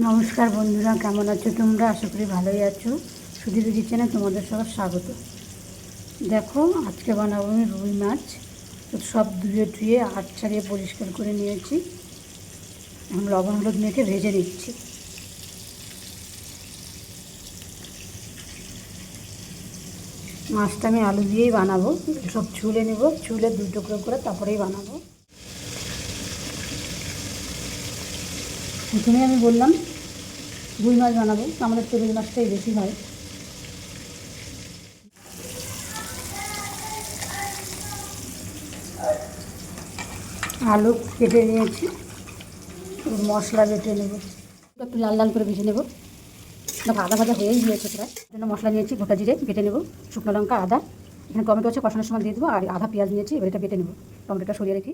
নমস্কার বন্ধুরা, কেমন আছো তোমরা? আশা করি ভালোই আছো। সুধীর কিচেনে তোমাদের সবার স্বাগত। দেখো, আজকে বানাবো আমি রুই মাছ। সব ধুয়ে ধুয়ে হাত ছাড়িয়ে পরিষ্কার করে নিয়েছি। এখন লবণ হলুদ মেখে ভেজে নিচ্ছি। মাছটা আমি আলু দিয়েই বানাবো। সব ছুলে নেব, ছুলে দু টুকরো করে তারপরেই বানাবো। প্রথমে আমি বললাম রুই মাছ বানাবো আমাদের তো রুই মাছটাই বেশি হয়। আলু কেটে নিয়েছি মশলা বেটে নেব। একটু লাল লাল করে ভেজে নেব। দেখো আদা ভাজা হয়েই গিয়েছে প্রায়। জন্য মশলা নিয়েছি গোটা জিরে, বেটে নেব। শুকনো লঙ্কা, আদা, এখানে টমেটো আছে, কষানোর সময় দিয়ে দেবো, আর আধা পেঁয়াজ নিয়েছি, এবার এটা বেটে নেব। টমেটোটা সরিয়ে রেখি।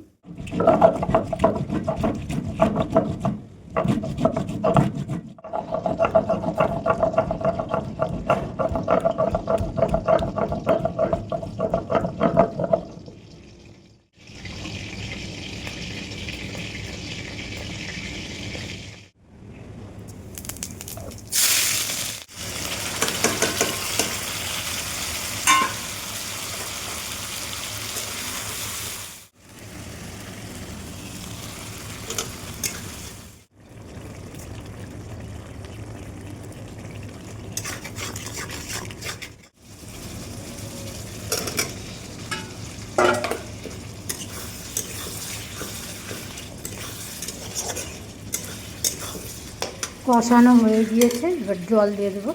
কষানো হয়ে গিয়েছে, এবার জল দিয়ে দেবো।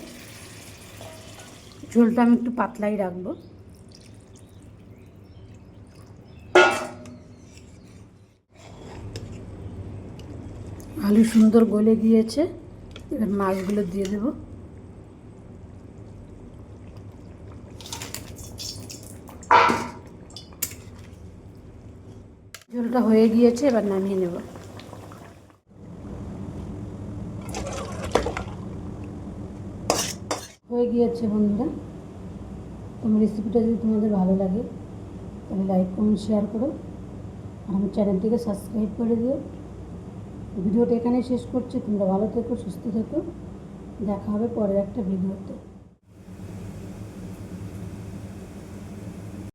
ঝোলটা আমি একটু পাতলাই রাখব। আলু সুন্দর গলে গিয়েছে, এবার মাছগুলো দিয়ে দেবো। ঝোলটা হয়ে গিয়েছে, এবার নামিয়ে নেব। হয়ে গিয়েছে বন্ধুরা। তোমার রেসিপিটা যদি তোমাদের ভালো লাগে, তাহলে লাইক কমেন্ট শেয়ার করো। আর আমার চ্যানেলটিকে সাবস্ক্রাইব করে দিও। ভিডিওটা এখানেই শেষ করছি। তোমরা ভালো থেকো, সুস্থ থেকো। দেখা হবে পরের একটা ভিডিওতে।